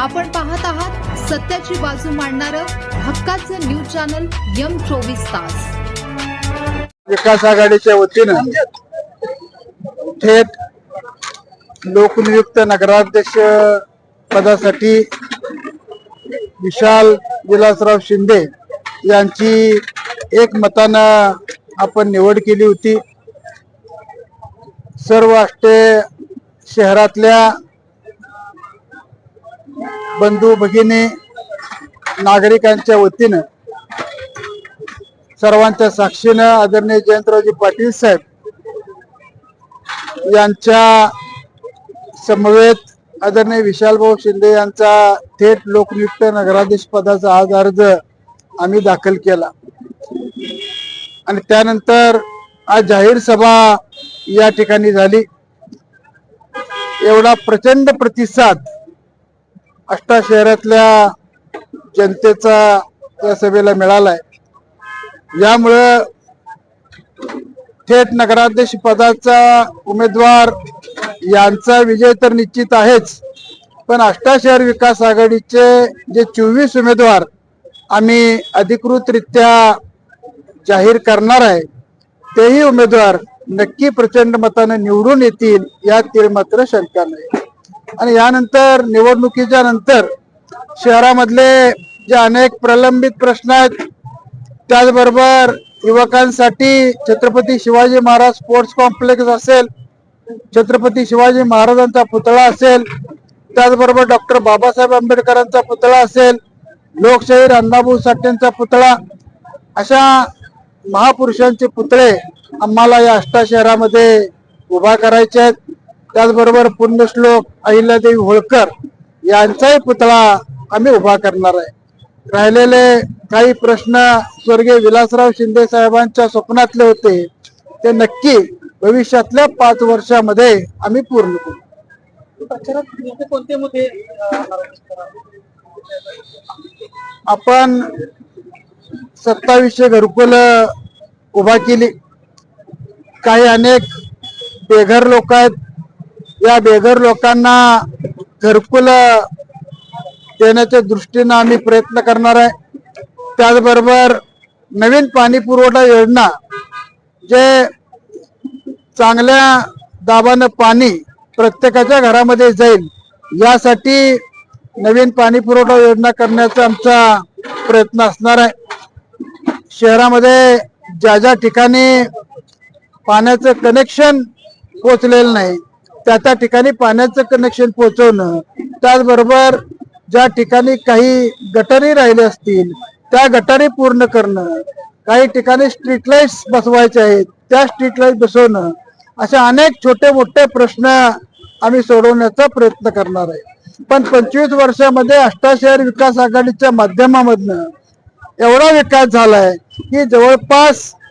आपण पाहत आहात सत्याची बाजू मांडणारं हक्काचं न्यूज चॅनल यम चोवीस तास. विकास आघाडीच्या वतीनं थेट लोकनियुक्त नगराध्यक्ष पदासाठी विशाल विलासराव शिंदे यांची एक मतानं आपण निवड केली होती. सर्व आष्टे शहरातल्या बंधू भगिनी नागरिकांच्या वतीनं सर्वांच्या साक्षीनं आदरणीय जयंतरावजी पाटील साहेब यांच्या समवेत आदरणीय विशालभाऊ शिंदे यांचा थेट लोकनियुक्त नगराधीश पदाचा आज अर्ज आम्ही दाखल केला. आणि त्यानंतर आज जाहीर सभा या ठिकाणी झाली. एवढा प्रचंड प्रतिसाद अष्टा शहरातल्या जनतेचा या सभेला मिळालाय. यामुळं थेट नगराध्यक्ष पदाचा उमेदवार यांचा विजय तर निश्चित आहेच पण अष्टा शहर विकास आघाडीचे जे चोवीस उमेदवार आम्ही अधिकृतरित्या जाहीर करणार आहे तेही उमेदवार नक्की प्रचंड मतानं निवडून येतील यात तीळ मात्र शंका नाही. आणि यानंतर निवडणुकीच्या नंतर शहरामधले जे अनेक प्रलंबित प्रश्न आहेत त्याचबरोबर युवकांसाठी छत्रपती शिवाजी महाराज स्पोर्ट्स कॉम्प्लेक्स असेल छत्रपती शिवाजी महाराजांचा पुतळा असेल त्याचबरोबर डॉक्टर बाबासाहेब आंबेडकरांचा पुतळा असेल लोकशाहीर अण्णाभाऊ साठेंचा पुतळा अशा महापुरुषांचे पुतळे आम्हाला या अष्टा शहरामध्ये उभा करायचे आहेत. त्याचबरोबर पुण्यश्लोक अहिल्यादेवी होळकर यांचाही पुतळा आम्ही उभा करणार आहे. राहिलेले काही प्रश्न स्वर्गीय विलासराव शिंदे साहेबांच्या स्वप्नातले होते ते नक्की भविष्यातल्या पाच वर्षामध्ये आम्ही पूर्ण करू. कोणते मुद्दे आपण सत्तावीसशे घरकुल उभा केली. काही अनेक बेघर लोक आहेत या बेघर लोकांना घरकुल देण्याच्या दृष्टीनं आम्ही प्रयत्न करणार आहे. त्याचबरोबर नवीन पाणी पुरवठा योजना जे चांगल्या दाबानं पाणी प्रत्येकाच्या घरामध्ये जाईल यासाठी नवीन पाणी पुरवठा योजना करण्याचा आमचा प्रयत्न असणार आहे. शहरामध्ये ज्या ज्या ठिकाणी पाण्याचं कनेक्शन पोचलेलं नाही त्या त्या ठिकाणी पाण्याचं कनेक्शन पोहोचवणं त्याचबरोबर ज्या ठिकाणी काही गटारी राहिले असतील त्या गटारी पूर्ण करणं काही ठिकाणी स्ट्रीट लाईट्स बसवायचे आहेत त्या स्ट्रीट लाइट बसवणं असे अनेक छोटे मोठे प्रश्न आम्ही सोडवण्याचा प्रयत्न करणार आहे. पण पंचवीस वर्षामध्ये अष्टाशहर विकास आघाडीच्या माध्यमामधनं एवढा विकास झालाय की जवळपास